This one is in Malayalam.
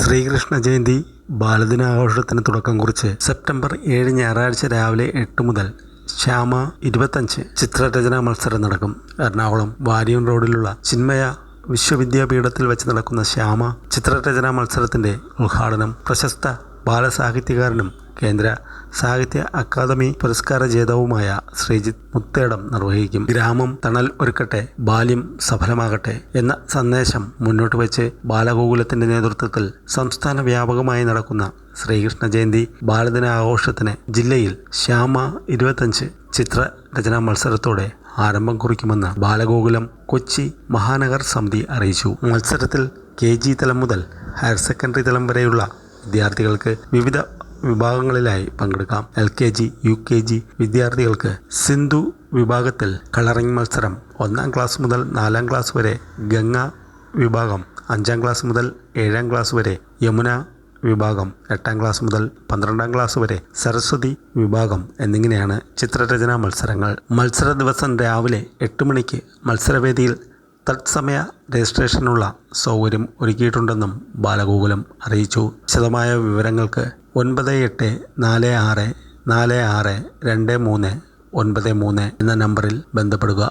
ശ്രീകൃഷ്ണ ജയന്തി ബാലദിനാഘോഷത്തിന് തുടക്കം കുറിച്ച് സെപ്റ്റംബർ ഏഴ് ഞായറാഴ്ച രാവിലെ എട്ട് മുതൽ ശ്യാമ ഇരുപത്തഞ്ച് ചിത്രരചനാ മത്സരം നടക്കും. എറണാകുളം വാരിയൂൺ റോഡിലുള്ള ചിന്മയ വിശ്വവിദ്യാപീഠത്തിൽ വെച്ച് നടക്കുന്ന ശ്യാമ ചിത്രരചനാ മത്സരത്തിന്റെ ഉദ്ഘാടനം പ്രശസ്ത ബാലസാഹിത്യകാരനും കേന്ദ്ര സാഹിത്യ അക്കാദമി പുരസ്കാര ജേതാവുമായ ശ്രീജിത്ത് മുത്തേടം നിർവഹിക്കും. ഗ്രാമം തണൽ ഒരുക്കട്ടെ ബാല്യം സഫലമാകട്ടെ എന്ന സന്ദേശം മുന്നോട്ട് വെച്ച് ബാലഗോകുലത്തിന്റെ നേതൃത്വത്തിൽ സംസ്ഥാന വ്യാപകമായി നടക്കുന്ന ശ്രീകൃഷ്ണ ജയന്തി ബാലദിന ആഘോഷത്തിന് ജില്ലയിൽ ശ്യാമ ഇരുപത്തഞ്ച് ചിത്ര രചനാ മത്സരത്തോടെ ആരംഭം കുറിക്കുമെന്ന് ബാലഗോകുലം കൊച്ചി മഹാനഗർ സമിതി അറിയിച്ചു. മത്സരത്തിൽ കെ ജി തലം മുതൽ ഹയർ സെക്കൻഡറി തലം വരെയുള്ള വിദ്യാർത്ഥികൾക്ക് വിവിധ വിഭാഗങ്ങളിലായി പങ്കെടുക്കാം. L K G U K G വിദ്യാർത്ഥികൾക്ക് സിന്ധു വിഭാഗത്തിൽ കളറിംഗ് മത്സരം ഒന്നാം ക്ലാസ് മുതൽ നാലാം ക്ലാസ് വരെ ഗംഗ വിഭാഗം അഞ്ചാം ക്ലാസ് മുതൽ ഏഴാം ക്ലാസ് വരെ യമുന വിഭാഗം എട്ടാം ക്ലാസ് മുതൽ പന്ത്രണ്ടാം ക്ലാസ് വരെ സരസ്വതി വിഭാഗം എന്നിങ്ങനെയാണ് ചിത്രരചനാ മത്സരങ്ങൾ. മത്സര ദിവസം രാവിലെ എട്ട് മണിക്ക് മത്സരവേദിയിൽ തത്സമയ രജിസ്ട്രേഷനുള്ള സൗകര്യം ഒരുക്കിയിട്ടുണ്ടെന്നും ബാലഗോകുലം അറിയിച്ചു. വിശദമായ വിവരങ്ങൾക്ക് ഒൻപത് എട്ട് നാല് ആറ് നാല് ആറ് രണ്ട് മൂന്ന് ഒൻപത് മൂന്ന് എന്ന നമ്പറിൽ ബന്ധപ്പെടുക.